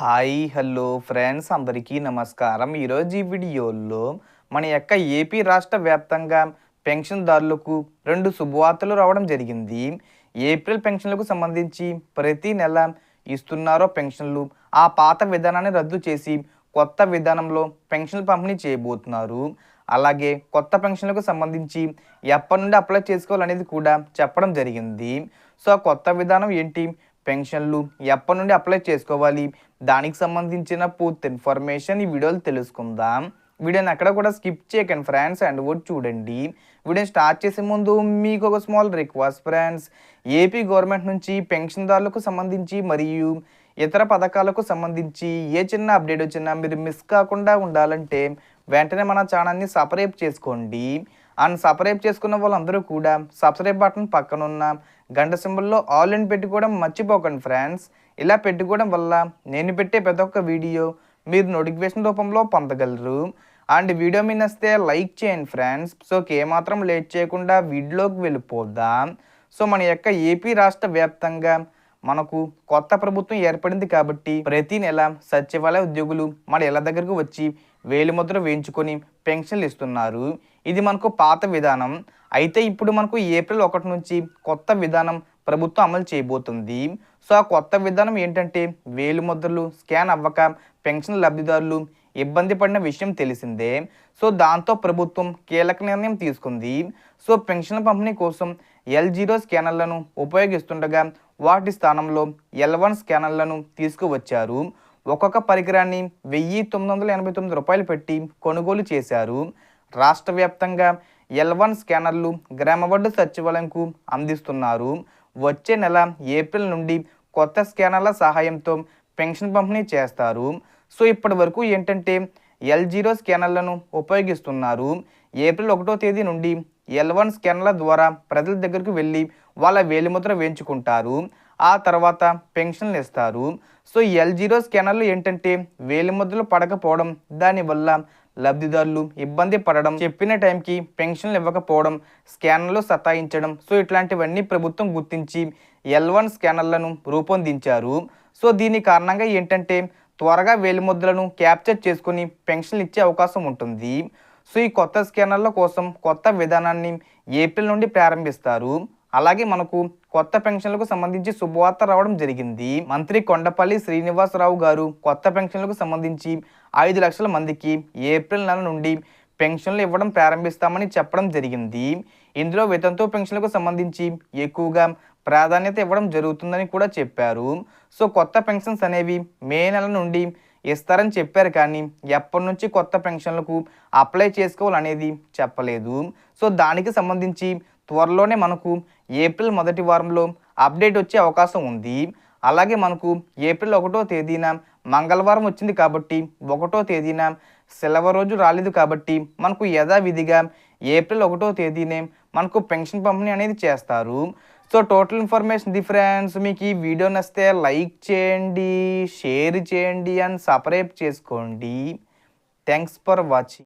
Hi hello friends అందరికీ నమస్కారం. ఈరోజు ఈ వీడియోలో మన యొక్క ఏపీ రాష్ట్ర వ్యాప్తంగా పెన్షన్దారులకు రెండు శుభవార్తలు రావడం జరిగింది. ఏప్రిల్ పెన్షన్లకు సంబంధించి ప్రతి నెల ఇస్తున్నారో పెన్షన్లు ఆ పాత విధానాన్ని రద్దు చేసి కొత్త విధానంలో పెన్షన్లు పంపిణీ చేయబోతున్నారు. అలాగే కొత్త పెన్షన్లకు సంబంధించి ఎప్పటి నుండి అప్లై చేసుకోవాలనేది కూడా చెప్పడం జరిగింది. సో కొత్త విధానం ఏంటి? పెన్షన్లు ఎప్పటి నుండి అప్లై చేసుకోవాలి? దానికి సంబంధించిన పూర్తి ఇన్ఫర్మేషన్ ఈ వీడియోలో తెలుసుకుందాం. వీడియోని అక్కడ కూడా స్కిప్ చేయకండి ఫ్రెండ్స్ అండ్ కూడా చూడండి. వీడియోని స్టార్ట్ చేసే ముందు మీకు ఒక small request friends. AP government నుంచి పెన్షన్దారులకు సంబంధించి మరియు ఇతర పథకాలకు సంబంధించి ఏ చిన్న అప్డేట్ వచ్చినా మీరు మిస్ కాకుండా ఉండాలంటే వెంటనే మన ఛానల్ని సపరేట్ చేసుకోండి. అండ్ సబ్స్క్రైబ్ చేసుకున్న వాళ్ళందరూ కూడా సబ్స్క్రైబ్ బటన్ పక్కన ఉన్న గంట సింబల్లో ఆల్ ఇన్ పెట్టుకోవడం మర్చిపోకండి ఫ్రెండ్స్. ఇలా పెట్టుకోవడం వల్ల నేను పెట్టే ప్రతి ఒక్క వీడియో మీరు నోటిఫికేషన్ రూపంలో పొందగలరు. అండ్ వీడియో మీద వస్తే లైక్ చేయండి ఫ్రెండ్స్. సో ఏమాత్రం లేట్ చేయకుండా వీడియోలోకి వెళ్ళిపోదాం. సో మన యొక్క ఏపీ రాష్ట్ర వ్యాప్తంగా మనకు కొత్త ప్రభుత్వం ఏర్పడింది కాబట్టి ప్రతి నెల సచివాలయ ఉద్యోగులు మన ఇళ్ళ దగ్గరకు వచ్చి వేలిముద్ర వేయించుకొని పెన్షన్లు ఇస్తున్నారు. ఇది మనకు పాత విధానం. అయితే ఇప్పుడు మనకు ఏప్రిల్ ఒకటి నుంచి కొత్త విధానం ప్రభుత్వం అమలు చేయబోతుంది. సో ఆ కొత్త విధానం ఏంటంటే వేలిముద్రలు స్కాన్ అవ్వక పెన్షన్ లబ్ధిదారులు ఇబ్బంది పడిన విషయం తెలిసిందే. సో దాంతో ప్రభుత్వం కీలక నిర్ణయం తీసుకుంది. సో పెన్షన్ పంపిణీ కోసం ఎల్ జీరో స్కానర్లను ఉపయోగిస్తుండగా వాటి స్థానంలో ఎల్ వన్ స్కానర్లను తీసుకువచ్చారు. ఒక్కొక్క పరికరాన్ని వెయ్యి తొమ్మిది వందల ఎనభై తొమ్మిది రూపాయలు పెట్టి కొనుగోలు చేశారు. రాష్ట్ర వ్యాప్తంగా ఎల్ వన్ స్కానర్లు గ్రామబడ్డు సచివాలయంకు అందిస్తున్నారు. వచ్చే నెల ఏప్రిల్ నుండి కొత్త స్కానర్ల సహాయంతో పెన్షన్ పంపిణీ చేస్తారు. సో ఇప్పటి వరకు ఏంటంటే ఎల్ జీరో స్కానర్లను ఉపయోగిస్తున్నారు. ఏప్రిల్ ఒకటో తేదీ నుండి ఎల్ వన్ స్కానర్ల ద్వారా ప్రజల దగ్గరకు వెళ్ళి వాళ్ళ వేలిముద్ర వేయించుకుంటారు. ఆ తర్వాత పెన్షన్లు ఇస్తారు. సో ఎల్ జీరో స్కానర్లు ఏంటంటే వేలిముద్రలు పడకపోవడం దానివల్ల లబ్ధిదారులు ఇబ్బంది పడడం చెప్పిన టైంకి పెన్షన్లు ఇవ్వకపోవడం స్కానర్లు సతాయించడం సో ఇట్లాంటివన్నీ ప్రభుత్వం గుర్తించి ఎల్ వన్ స్కానర్లను రూపొందించారు. సో దీని కారణంగా ఏంటంటే త్వరగా వేలిముద్రలను క్యాప్చర్ చేసుకుని పెన్షన్లు ఇచ్చే అవకాశం ఉంటుంది. సో ఈ కొత్త స్కానర్ల కోసం కొత్త విధానాన్ని ఏప్రిల్ నుండి ప్రారంభిస్తారు. అలాగే మనకు కొత్త పెన్షన్లకు సంబంధించి శుభవార్త రావడం జరిగింది. మంత్రి కొండపల్లి శ్రీనివాసరావు గారు కొత్త పెన్షన్లకు సంబంధించి ఐదు లక్షల మందికి ఏప్రిల్ నెల నుండి పెన్షన్లు ఇవ్వడం ప్రారంభిస్తామని చెప్పడం జరిగింది. ఇందులో వేతనతో పెన్షన్లకు సంబంధించి ఎక్కువగా ప్రాధాన్యత ఇవ్వడం జరుగుతుందని కూడా చెప్పారు. సో కొత్త పెన్షన్స్ అనేవి మే నెల నుండి ఇస్తారని చెప్పారు కానీ ఎప్పటి నుంచి కొత్త పెన్షన్లకు అప్లై చేసుకోవాలనేది చెప్పలేదు. సో దానికి సంబంధించి త్వరలోనే మనకు ఏప్రిల్ మొదటి వారంలో అప్డేట్ వచ్చే అవకాశం ఉంది. అలాగే మనకు ఏప్రిల్ ఒకటో తేదీన మంగళవారం వచ్చింది కాబట్టి ఒకటో తేదీన సెలవు రోజు రాలేదు కాబట్టి మనకు యథావిధిగా ఏప్రిల్ ఒకటో తేదీనే మనకు పెన్షన్ పంపిణీ అనేది చేస్తారు. So total information the friends మీకు ఈ వీడియో నచ్చితే లైక్ చేయండి షేర్ చేయండి అండ్ సపరేట్ చేసుకోండి. Thanks for watching.